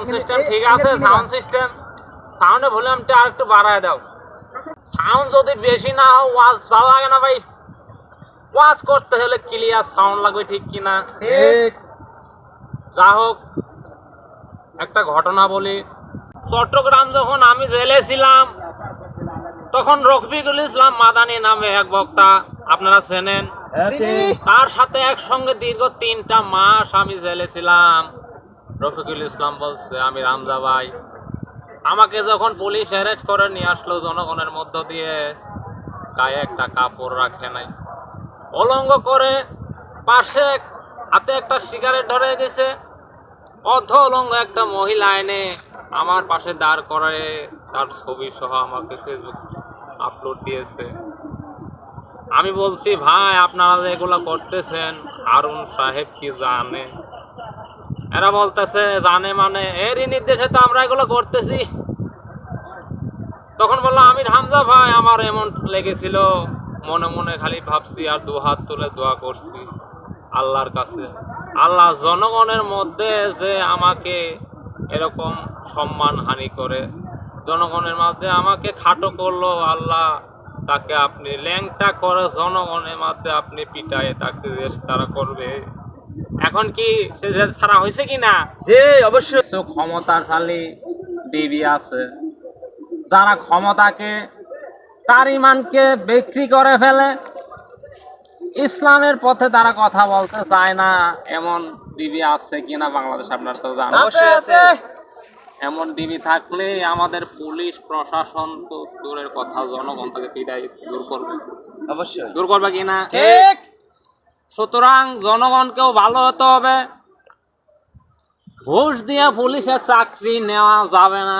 Sound system ঠিক আছে sound system সাউন্ডের ভলিউমটা আর একটু বাড়ায় দাও। সাউন্ড যদি বেশি না হয় ওয়াজ ভালো লাগে না ভাই। ওয়াজ করতে হলে ক্লিয়ার সাউন্ড লাগবে ঠিক কিনা ঠিক। যা হোক একটা ঘটনা বলি। চট্টগ্রাম যখন আমি জেলে ছিলাম তখন রফিকুল ইসলাম মাদানি নামে এক বক্তা আপনারা চেনেন। হ্যাঁ, তার সাথে একসঙ্গে দীর্ঘ তিনটা মাস আমি জেলে ছিলাম। রফিকুল ইসলাম বলছে আমি রামজা ভাই, আমাকে যখন পুলিশ অ্যারেস্ট করে নিয়ে আসলো, জনগণের মধ্য দিয়ে গায়ে একটা কাপড় রাখে নাই। অলঙ্গ করে পাশে হাতে একটা সিগারেট ধরে দিয়েছে অর্ধ অলঙ্গ একটা মহিলা এনে আমার পাশে দাঁড় করে তার ছবি সহ আমাকে ফেসবুক আপলোড দিয়েছে। আমি বলছি, ভাই, আপনারা এগুলো করতেছেন আরুন সাহেব কি জানে? এরা বলতেছে, জানে মানে। এরই নির্দেশে তো আমরা এগুলো করতেছি। তখন বলল, আমির হামজা ভাই, আমার এমন লেগেছিল, মনে মনে খালি ভাবছি আর দু হাত তুলে দোয়া করছি আল্লাহর কাছে। আল্লাহ জনগণের মধ্যে যে আমাকে এরকম সম্মান হানি করে, জনগণের মধ্যে আমাকে খাটো করল, আল্লাহ তাকে আপনি ল্যাংটা করে জনগণের মধ্যে আপনি পিটায় তাকে তারা করবে। এখন কি ছাড়া হয়েছে কি না? জি অবশ্যই। ক্ষমতাশালী ডিবি আছে। যারা ক্ষমতাকে তার ইমানকে বিক্রি করে ফেলে ইসলামের পথে তারা কথা বলতে চায় না। এমন ডিবি আছে কিনা বাংলাদেশ আপনার তো আছে এমন ডিবি থাকলে আমাদের পুলিশ প্রশাসন তো দূরের কথা জনগণ তাকে পিটাই দূর করবে। অবশ্যই। দূর করবে কিনা? ঠিক। সুতরাং জনগণকেও ভালো হতে হবে। ঘুষ দিয়ে পুলিশের চাকরি নেওয়া যাবে না।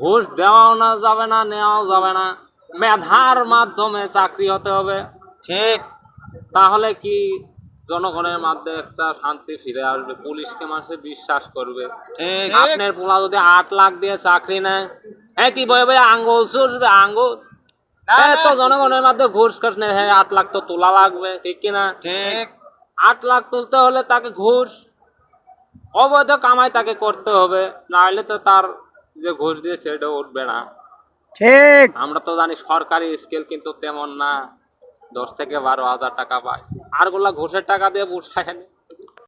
ঘুষ দেওয়াও না যাবে না নেওয়াও যাবে না। মেধার মাধ্যমে চাকরি হতে হবে। ঠিক। তাহলে কি জনগণের মধ্যে একটা শান্তি ফিরে আসবে? পুলিশকে মানুষে বিশ্বাস করবে। ঠিক। আপনার পোলা যদি আট লাখ দিয়ে চাকরি নেয় হ্যাঁ কি বয়ে বয়ে আঙ্গুল চুষবে? আঙ্গুল? হ্যাঁ তো জনগণের মধ্যে ঘুষ নেই হ্যাঁ আট লাখ তো তোলা লাগবে ঠিক কিনা ঠিক। আট লাখ তুলতে হলে তাকে ঘুষ অবৈধ কামাই তাকে করতে হবে না হলে তো তার যে ঘুষ দিয়েছে সেটা উঠবে না। ঠিক। আমরা তো জানি সরকারি স্কেল কিন্তু তেমন না দশ থেকে বারো হাজার টাকা পায়। আরগুলা ঘুষের টাকা দিয়ে বসায়